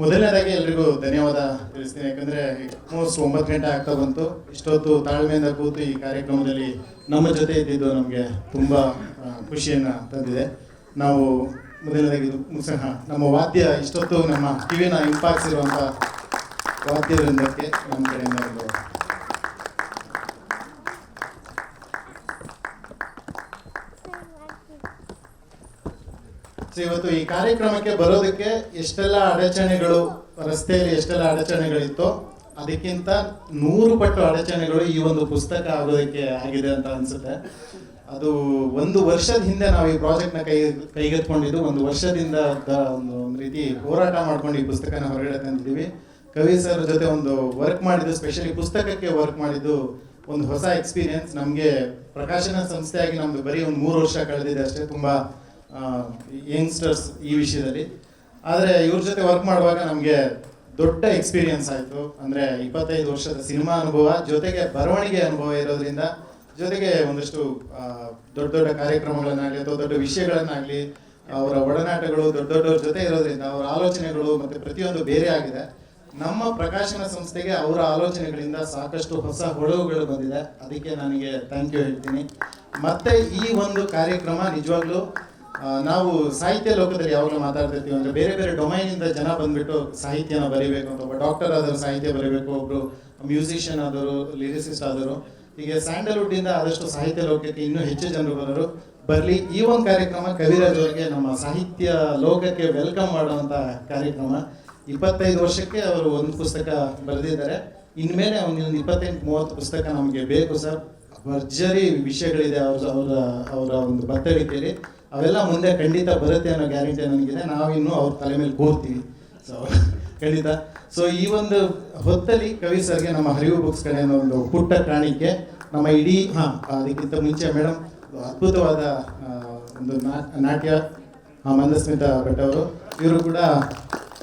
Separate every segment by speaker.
Speaker 1: ಮೊದಲನೇದಾಗಿ ಎಲ್ರಿಗೂ ಧನ್ಯವಾದ ತಿಳಿಸ್ತೀನಿ. ಯಾಕಂದ್ರೆ ಆಲ್ಮೋಸ್ಟ್ ಒಂಬತ್ತು ಗಂಟೆ ಆಗ್ತಾ ಬಂತು. ಇಷ್ಟೊತ್ತು ತಾಳ್ಮೆಯಿಂದ ಕೂತು ಈ ಕಾರ್ಯಕ್ರಮದಲ್ಲಿ ನಮ್ಮ ಜೊತೆ ಇದ್ದಿದ್ದು ನಮಗೆ ತುಂಬ ಖುಷಿಯನ್ನ ತಂದಿದೆ. ನಾವು ಮೊದಲನೇದಾಗಿ ಇದು ನಮ್ಮ ವಾದ್ಯ ಇಷ್ಟೊತ್ತು ನಮ್ಮ ಕಿವಿನ ಇಂಪಾಕ್ಸಿರುವಂಥ ವಾದ್ಯ ವಾದ್ಯವೃಂದಕ್ಕೆ ನಮ್ಮ ಕಡೆಯಿಂದ ಸೊ ಇವತ್ತು ಈ ಕಾರ್ಯಕ್ರಮಕ್ಕೆ ಬರೋದಕ್ಕೆ ಎಷ್ಟೆಲ್ಲ ಅಡಚಣೆಗಳು, ರಸ್ತೆಯಲ್ಲಿ ಎಷ್ಟೆಲ್ಲ ಅಡಚಣೆಗಳಿತ್ತು ಅದಕ್ಕಿಂತ ನೂರು ಪಟ್ಟು ಅಡಚಣೆಗಳು ಈ ಒಂದು ಪುಸ್ತಕ ಆಗೋದಕ್ಕೆ ಆಗಿದೆ ಅಂತ ಅನ್ಸುತ್ತೆ. ಅದು ಒಂದು ವರ್ಷದ ಹಿಂದೆ ನಾವು ಈ ಪ್ರಾಜೆಕ್ಟ್ನ ಕೈ ಕೈಗೆತ್ಕೊಂಡಿದ್ದು ಒಂದು ವರ್ಷದಿಂದ ಒಂದು ರೀತಿ ಹೋರಾಟ ಮಾಡ್ಕೊಂಡು ಈ ಪುಸ್ತಕನ ಹೊರಗಡೆ ತಂದಿದ್ದೀವಿ ಕವಿ ಸರ್ ಜೊತೆ ಒಂದು ವರ್ಕ್ ಮಾಡಿದ್ದು ಸ್ಪೆಷಲಿ ಪುಸ್ತಕಕ್ಕೆ ವರ್ಕ್ ಮಾಡಿದ್ದು ಒಂದು ಹೊಸ ಎಕ್ಸ್ಪೀರಿಯನ್ಸ್ ನಮಗೆ ಪ್ರಕಾಶನ ಸಂಸ್ಥೆಯಾಗಿ ನಮ್ದು ಬರೀ ಒಂದು ಮೂರು ವರ್ಷ ಕಳೆದಿದೆ ಅಷ್ಟೇ. ತುಂಬಾ ಯಂಗ್ಸ್ಟರ್ಸ್ ಈ ವಿಷಯದಲ್ಲಿ. ಆದರೆ ಇವ್ರ ಜೊತೆ ವರ್ಕ್ ಮಾಡುವಾಗ ನಮಗೆ ದೊಡ್ಡ ಎಕ್ಸ್ಪೀರಿಯನ್ಸ್ ಆಯಿತು. ಅಂದರೆ ಇಪ್ಪತ್ತೈದು ವರ್ಷದ ಸಿನಿಮಾ ಅನುಭವ, ಜೊತೆಗೆ ಬರವಣಿಗೆ ಅನುಭವ ಇರೋದ್ರಿಂದ ಜೊತೆಗೆ ಒಂದಷ್ಟು ದೊಡ್ಡ ದೊಡ್ಡ ಕಾರ್ಯಕ್ರಮಗಳನ್ನಾಗಲಿ ಅಥವಾ ದೊಡ್ಡ ವಿಷಯಗಳನ್ನಾಗಲಿ, ಅವರ ಒಡನಾಟಗಳು ದೊಡ್ಡ ದೊಡ್ಡವ್ರ ಜೊತೆ ಇರೋದ್ರಿಂದ ಅವರ ಆಲೋಚನೆಗಳು ಮತ್ತು ಪ್ರತಿಯೊಂದು ಬೇರೆ ಆಗಿದೆ. ನಮ್ಮ ಪ್ರಕಾಶನ ಸಂಸ್ಥೆಗೆ ಅವರ ಆಲೋಚನೆಗಳಿಂದ ಸಾಕಷ್ಟು ಹೊಸ ಹೊಳವುಗಳು ಬಂದಿದೆ. ಅದಕ್ಕೆ ನನಗೆ ಥ್ಯಾಂಕ್ ಯು ಹೇಳ್ತೀನಿ. ಮತ್ತೆ ಈ ಒಂದು ಕಾರ್ಯಕ್ರಮ ನಿಜವಾಗ್ಲೂ ನಾವು ಸಾಹಿತ್ಯ ಲೋಕದಲ್ಲಿ ಯಾವಾಗ ಮಾತಾಡ್ತಿರ್ತೀವಿ ಅಂದ್ರೆ ಬೇರೆ ಬೇರೆ ಡೊಮೈನಿಂದ ಜನ ಬಂದ್ಬಿಟ್ಟು ಸಾಹಿತ್ಯನ ಬರಿಬೇಕು ಅಂತ. ಒಬ್ಬ ಡಾಕ್ಟರ್ ಆದರೂ ಸಾಹಿತ್ಯ ಬರೀಬೇಕು, ಒಬ್ರು ಮ್ಯೂಸಿಷಿಯನ್ ಆದರು ಲಿರಿಸಿಸ್ಟ್ ಆದರು. ಹೀಗೆ ಸ್ಯಾಂಡಲ್ವುಡ್ ಇಂದ ಆದಷ್ಟು ಸಾಹಿತ್ಯ ಲೋಕಕ್ಕೆ ಇನ್ನೂ ಹೆಚ್ಚು ಜನರು ಬರೋರು, ಬರಲಿ ಈ ಒಂದು ಕಾರ್ಯಕ್ರಮ ಕವಿರಾಜ್ ಅವರಿಗೆ ನಮ್ಮ ಸಾಹಿತ್ಯ ಲೋಕಕ್ಕೆ ವೆಲ್ಕಮ್ ಮಾಡುವಂತ ಕಾರ್ಯಕ್ರಮ. ಇಪ್ಪತ್ತೈದು ವರ್ಷಕ್ಕೆ ಅವರು ಒಂದು ಪುಸ್ತಕ ಬರೆದಿದ್ದಾರೆ. ಇನ್ಮೇಲೆ ಒಂದು ಇಪ್ಪತ್ತೆಂಟು, ಮೂವತ್ತು ಪುಸ್ತಕ ನಮಗೆ ಬೇಕು ಸರ್. ಭರ್ಜರಿ ವಿಷಯಗಳಿದೆ ಅವ್ರ, ಅವರ ಅವರ ಒಂದು ಬತ್ತಳಿಕೆಯಲ್ಲಿ ಅವೆಲ್ಲ ಮುಂದೆ ಖಂಡಿತ ಬರುತ್ತೆ ಅನ್ನೋ ಗ್ಯಾರಂಟಿ ನನಗಿದೆ. ನಾವಿನ್ನೂ ಅವ್ರ ತಲೆ ಮೇಲೆ ಕೂರ್ತೀವಿ ಸೊ ಖಂಡಿತ. ಸೊ ಈ ಒಂದು ಹೊತ್ತಲ್ಲಿ ಕವಿ ಸರ್ಗೆ ನಮ್ಮ ಹರಿವು ಬುಕ್ಸ್ ಕಡೆಯಿಂದ ಒಂದು ಪುಟ್ಟ ಕಾಣಿಕೆ ನಮ್ಮ ಇಡೀ, ಹಾ, ಅದಕ್ಕಿಂತ ಮುಂಚೆ ಮೇಡಮ್ ಅದ್ಭುತವಾದ ಒಂದು ನಾಟ್ಯ ಮಂದಸ್ಮಿತಾ ಭಟ್ ಅವರು. ಇವರು ಕೂಡ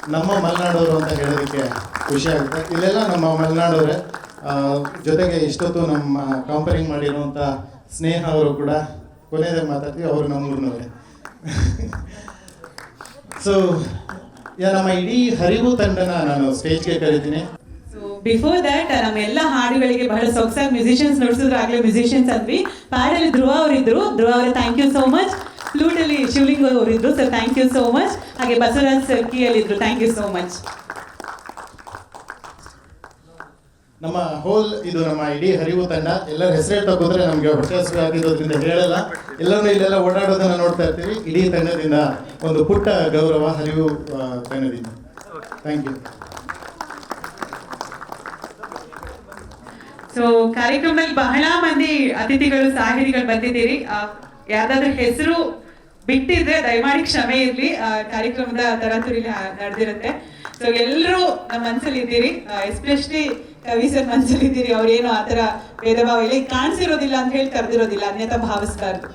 Speaker 1: ನಮ್ಮ ಮಲೆನಾಡವರು ಅಂತ ಹೇಳೋದಕ್ಕೆ ಖುಷಿ ಆಗುತ್ತೆ. ಇಲ್ಲೆಲ್ಲ ನಮ್ಮ ಮಲೆನಾಡವರೇ ಜೊತೆಗೆ ಇಷ್ಟೊತ್ತು ನಮ್ಮ ಕಾಂಪರಿಂಗ್ ಮಾಡಿರುವಂಥ ಸ್ನೇಹ ಅವರು ಕೂಡ ಕೊನೆಯದಾಗ ಮಾತಾಡ್ತೀವಿ, ಅವರು ನಮ್ಮೂರಿನವರೇ ಸೊ ಯಾ, ನಮ್ಮ ಇಡೀ ಹರಿವು ತಂಡನ ನಾನು ಸ್ಟೇಜ್ಗೆ ಕರಿತೀನಿ.
Speaker 2: ಬಿಫೋರ್ ದಟ್ ನಮ್ಮೆಲ್ಲ ಹಾಡುಗಳಿಗೆ ಬಹಳ ಸೊಗಸಾಗಿ ಮ್ಯೂಸಿಷಿಯನ್ಸ್ ನೋಡಿಸಿದ್ರು, ಆಗ್ಲೇ ಮ್ಯೂಸಿಷಿಯನ್ಸ್ ಅಂದ್ವಿ. ಪ್ಯಾಡಲ್ಲಿ ಧ್ರುವ ಅವರಿದ್ರು. ಧ್ರುವ ಅವರೇ ಥ್ಯಾಂಕ್ ಯು ಸೋ ಮಚ್ ಫ್ಲೂಟಲ್ಲಿ Shivalinga ಅವರಿದ್ರು sir thank you so much ಹಾಗೆ ಬಸವರಾಜ್ ಸರ್ ಕೀಯಲ್ಲಿದ್ರು ಥ್ಯಾಂಕ್ ಯು ಸೋ ಮಚ್
Speaker 1: ನಮ್ಮ ಹೋಲ್ ಇದು ನಮ್ಮ ಇಡೀ ಹರಿವು ತಂಡ, ಎಲ್ಲರ ಹೆಸರು ತಗೋದ್ರೆ ನಮಗೆ ಹೊಟ್ಟೆ ಹೇಳಲ್ಲ. ಎಲ್ಲರೂ ಇಲ್ಲೆಲ್ಲ ಓಡಾಡೋದನ್ನ ನೋಡ್ತಾ ಇರ್ತೀವಿ. ಇಡೀ ತಂಡದಿಂದ ಒಂದು ಪುಟ್ಟ ಗೌರವ, ಹರಿವು ತಂಡದಿಂದ. ಥ್ಯಾಂಕ್ ಯು
Speaker 2: ಸೊ ಕಾರ್ಯಕ್ರಮದಲ್ಲಿ ಬಹಳ ಮಂದಿ ಅತಿಥಿಗಳು, ಸಾಹಿತಿಗಳು ಬಂದಿದ್ದೀರಿ. ಯಾವ್ದಾದ್ರು ಹೆಸರು ಬಿಟ್ಟಿದ್ರೆ ದಯಮಾಡಿ ಕ್ಷಮೆ ಇರ್ಲಿ. ಕಾರ್ಯಕ್ರಮದ ತರಾತುರಿ ನಡೆದಿರುತ್ತೆ. ಸೊ ಎಲ್ಲರೂ ನಮ್ಮ ಮನ್ಸಲ್ಲಿ ಇದ್ದೀರಿ ಎಸ್ಪೆಷಲಿ ಕವಿ ಸರ್ ಮನ್ಸಲ್ಲಿ ಇದ್ದೀರಿ ಅವ್ರೇನು ಆ ತರ ಭೇದ ಭಾವ ಇಲ್ಲ ಕಾಣಿಸಿರೋದಿಲ್ಲ ಅಂತ ಹೇಳಿ ಕರೆದಿರೋದಿಲ್ಲ. ಅನ್ಯತಾ ಭಾವಿಸ್ಬಾರ್ದು.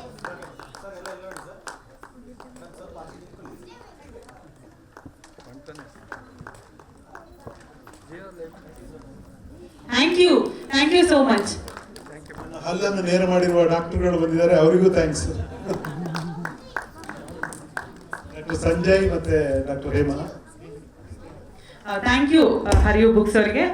Speaker 2: Thank you thank you so much
Speaker 3: ಹಲ್ಲನ್ನು ನೇರ ಮಾಡಿರುವ ಡಾಕ್ಟರ್ಗಳು ಬಂದಿದ್ದಾರೆ. ಅವರಿಗೂ ಥ್ಯಾಂಕ್ಸ್ ಸಂಜಯ್ ಮತ್ತೆ ಡಾಕ್ಟರ್ ಹೇಮಾ.
Speaker 2: ಥ್ಯಾಂಕ್ ಯು ಹರಿಯು ಬುಕ್ಸ್ ಅವರಿಗೆ.